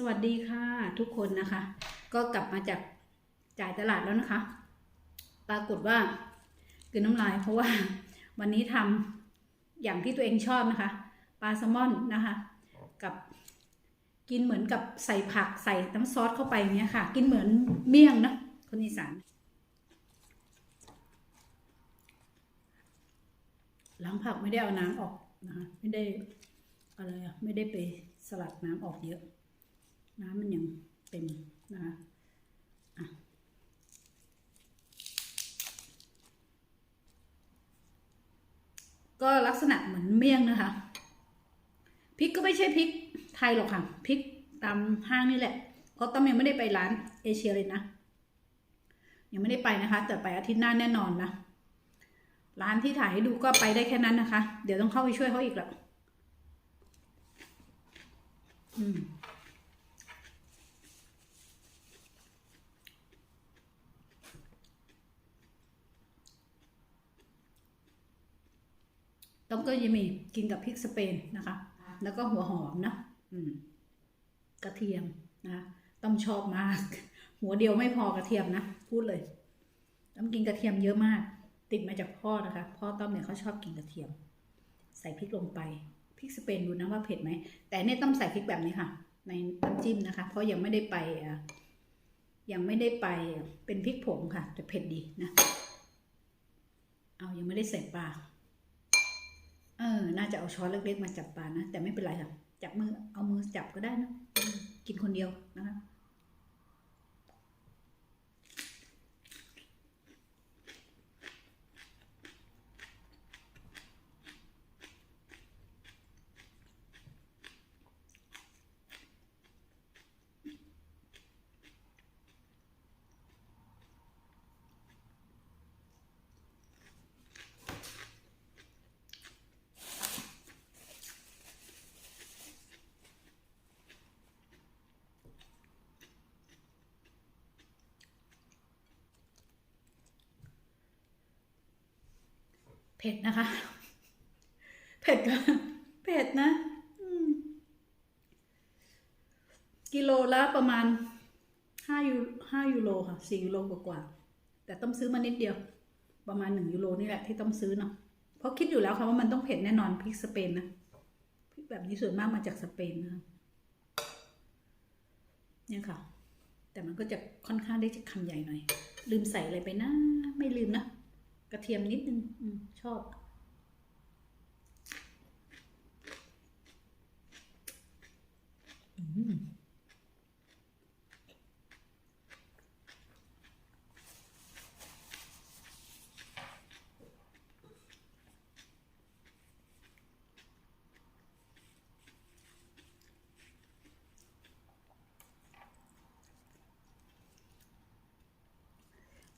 สวัสดีค่ะทุกคนนะคะ ก็กลับมาจากจ่ายตลาดแล้วนะคะ ปรากฏว่าคือน้ำลายเพราะว่าวันนี้ทำอย่างที่ตัวเองชอบนะคะปลาแซลมอนนะคะ กับกินเหมือนกับใส่ผักใส่น้ำซอสเข้าไปอย่างเงี้ยค่ะ กินเหมือนเมี่ยงนะคนอีสานล้างผักไม่ได้เอาน้ำออกนะคะไม่ได้อะไรไม่ได้ไปสลัดน้ำออกเยอะ น้ำมันยังเต็มนะคะอะก็ลักษณะเหมือนเมี่ยงนะคะพริกก็ไม่ใช่พริกไทยหรอกค่ะพริกตามห้างนี่แหละ เพราะต้มยังไม่ได้ไปร้านเอเชียเลยนะ ยังไม่ได้ไปนะคะ แต่ไปอาทิตย์หน้าแน่นอนนะร้านที่ถ่ายให้ดูก็ไปได้แค่นั้นนะคะ เดี๋ยวต้องเข้าไปช่วยเขาอีกแล้วอืม ก็จะมีกินกับพริกสเปนนะคะ แล้วก็หัวหอมนะอืมกระเทียมนะต้มชอบมาก หัวเดียวไม่พอกระเทียมนะ พูดเลยต้มกินกระเทียมเยอะมาก ติดมาจากพ่อนะคะ พ่อต้อมเนี่ยเขาชอบกินกระเทียม ใส่พริกลงไปพริกสเปนดูนะว่าเผ็ดไหมแต่เนี่ยต้องใส่พริกแบบนี้ค่ะ ในน้ำจิ้มนะคะ เพราะยังไม่ได้ไปอะยังไม่ได้ไปเป็นพริกผงค่ะแต่เผ็ดดีนะ เอายังไม่ได้ใส่ปลา เออ น่าจะเอาช้อนเล็กๆมาจับปลานะ แต่ไม่เป็นไรค่ะ จับมือ เอามือจับก็ได้นะ กินคนเดียวนะคะ เผ็ดนะคะ เผ็ดก็เผ็ดนะกิโลละประมาณห้ายูห้ายูโรค่ะสี่ยูโรกว่าๆแต่ต้องซื้อมานิดเดียว ประมาณหนึ่งยูโรนี่แหละที่ต้องซื้อเนาะเพราะคิดอยู่แล้วค่ะว่ามันต้องเผ็ดแน่นอนพริกสเปนนะพริกแบบนี้ส่วนมากมาจากสเปนนะคะเนี่ยค่ะ แต่มันก็จะค่อนข้างได้จะคำใหญ่หน่อย ลืมใส่อะไรไปนะ ไม่ลืมนะ กระเทียมนิดนึงชอบ อืม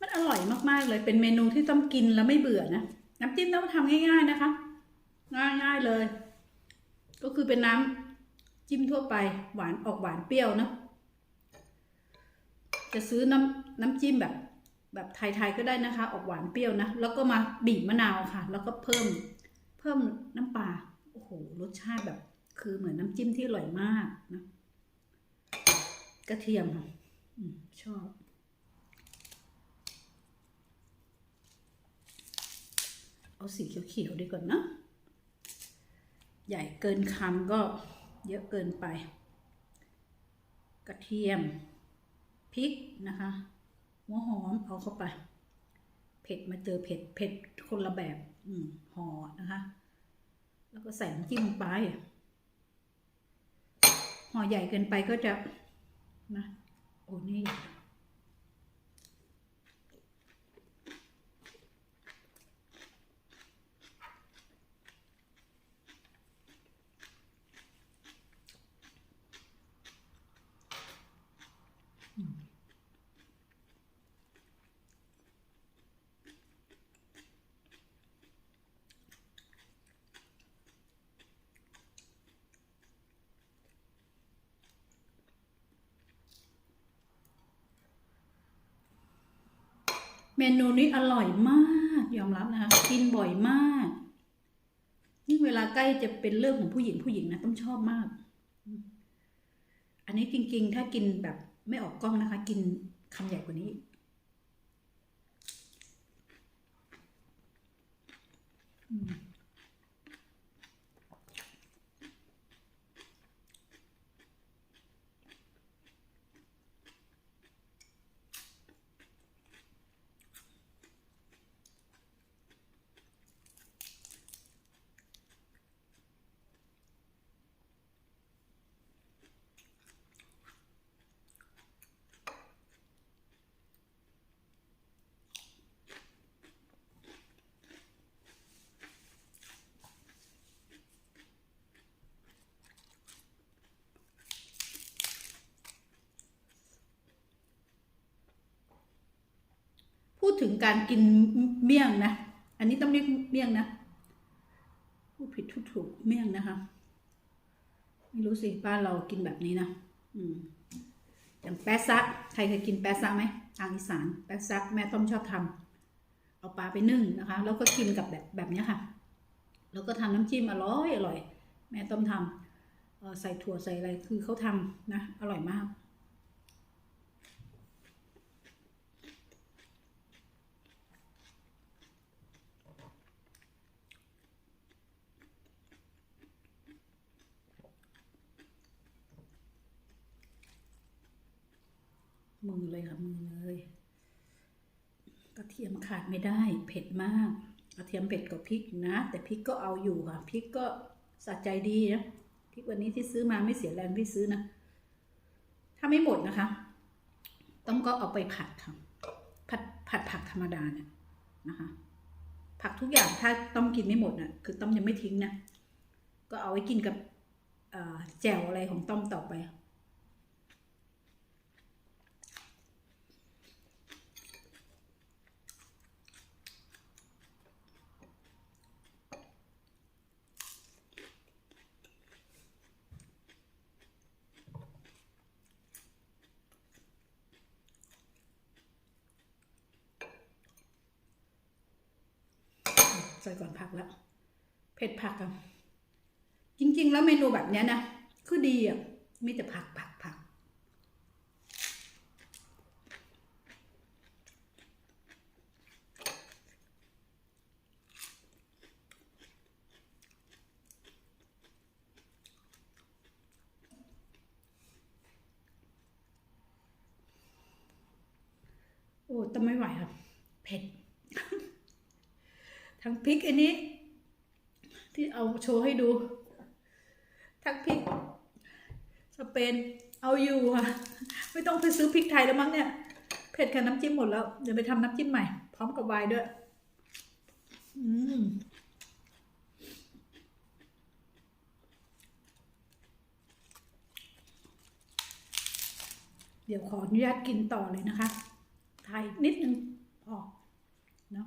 มัน อยมากๆ เลยเป็นเมนูที่ต้องกินแล้วไม่เบื่อนะน้ำจิ้มต้องทำง่าย ๆนะคะ ง่ายๆเลย ก็คือเป็นน้ำจิ้มทั่วไปหวานออกหวานเปรี้ยวนะจะซื้อน้ำน้ำจิ้มแบบ แบบไทยๆก็ได้นะคะ ออกหวานเปรี้ยวนะแล้วก็มาบีบมะนาวค่ะ แล้วก็เพิ่มเพิ่มน้ำปลาโอ้โหรสชาติแบบ คือเหมือนน้ำจิ้มที่อร่อยมากนะกระเทียมค่ะอืมชอบ เอาสีเขียวๆดีกว่านะ ใหญ่เกินคำก็เยอะเกินไป กระเทียมพริกนะคะหัวหอมเอาเข้าไป เผ็ดมาเจอเผ็ดเผ็ดคนละแบบอืมห่อนะคะ แล้วก็ใส่น้ำจิ้มลงไปห่อใหญ่เกินไปก็จะนะโอ้นี่ เมนูนี้อร่อยมาก ยอมรับนะคะ กินบ่อยมากยิ่งเวลาใกล้จะเป็นเรื่องของผู้หญิงผู้หญิงนะต้องชอบมาก อันนี้จริงๆ ถ้ากินแบบไม่ออกกล้องนะคะ กินคำใหญ่กว่านี้อืม ถึงการกินเมี่ยงนะ อันนี้ต้องเรียกเมี่ยงนะพูดผิดทุกถูกเมี่ยงนะคะ ไม่รู้สิบ้านเรากินแบบนี้นะ อืมอย่างแปะซะใครเคยกินแปะซะไหมทางอีสานแปะซะแม่ต้มชอบทำเอาปลาไปนึ่งนะคะ แล้วก็กินกับแบบแบบนี้ค่ะ แล้วก็ทำน้ำจิ้มอร่อยอร่อย แม่ต้มทำเอ่อใส่ถั่วใส่อะไรคือเขาทำนะ อร่อยมาก มือเลยค่ะมือเลยกระเทียมขาดไม่ได้เผ็ดมากกระเทียมเผ็ดกว่าพริกนะ แต่พริกก็เอาอยู่ค่ะพริกก็สะใจดีนะพริกวันนี้ที่ซื้อมาไม่เสียแรงที่ซื้อนะถ้าไม่หมดนะคะ ต้องก็เอาไปผัดค่ะผัดผัดผักธรรมดาเนี่ยนะคะ ผักทุกอย่างถ้าต้มกินไม่หมดน่ะคือต้มยังไม่ทิ้งนะก็เอาไว้กินกับแจ่วอะไรของต้มต่อไป ใส่ก่อนผักแล้วเผ็ดผักอะจริง ๆ แล้วเมนูแบบเนี้ยนะคือดีอะมีแต่ผักผักผักโอ้แต่ไม่ไหวอะ เผ็ด ทั้งพริกอันนี้ ที่เอาโชว์ให้ดู ทั้งพริก สเปน เอาอยู่ค่ะ ไม่ต้องไปซื้อพริกไทยแล้วมั้งเนี่ย เผ็ดกับน้ำจิ้มหมดแล้ว เดี๋ยวไปทำน้ำจิ้มใหม่ พร้อมกับไวน์ด้วย อืมเดี๋ยวขออนุญาตกินต่อเลยนะคะ ถ่ายนิดนึงพอเนาะ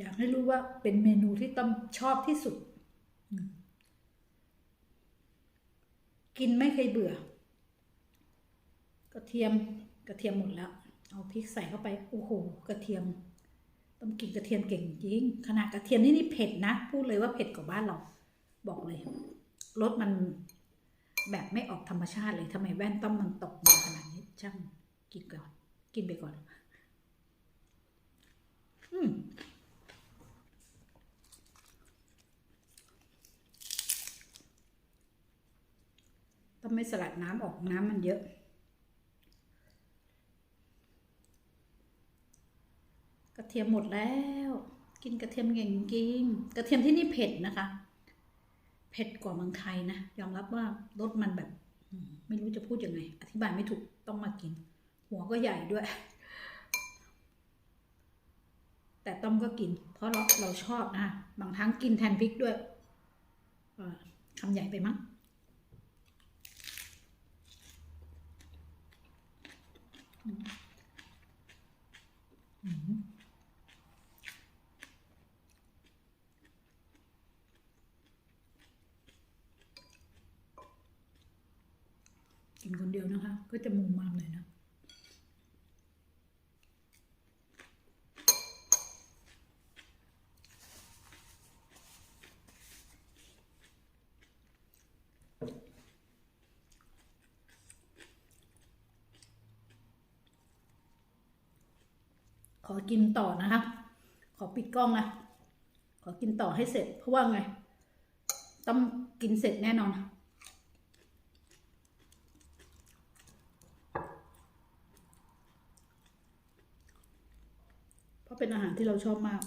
อยากให้รู้ว่าเป็นเมนูที่ต้อมชอบที่สุด กินไม่เคยเบื่อ กระเทียมกระเทียมหมดแล้ว เอาพริกใส่เข้าไป โอ้โห กระเทียม ต้องกินกระเทียมเก่งจริง ขนาดกระเทียมนี่นี่เผ็ดนะ พูดเลยว่าเผ็ดกว่าบ้านเรา บอกเลย รสมันแบบไม่ออกธรรมชาติเลยทำไมแว่นต้อมมันตกมาขนาดนี้ช่างกินก่อน กินไปก่อน อืม ต้อง ไม่สลัดน้ำออกน้ำมันเยอะ กระเทียมหมดแล้ว กินกระเทียมเก่งจริงกระเทียมที่นี่เผ็ดนะคะ เผ็ดกว่าเมืองไทยนะยอมรับว่ารสมันแบบ ไม่รู้จะพูดยังไง อธิบายไม่ถูกต้องมากิน หัวก็ใหญ่ด้วย แต่ต้มก็กิน เพราะเราเราชอบนะบางครั้งกินแทนพริกด้วยคำใหญ่ไปมั้ง อืม กินคนเดียวนะคะ ก็จะมุมมามหน่อยนะ อกินต่อนะคะ ขอปิดกล้องนะ ขอกินต่อให้เสร็จ เพราะว่าไง ต้องกินเสร็จแน่นอนเพราะเป็นอาหารที่เราชอบมาก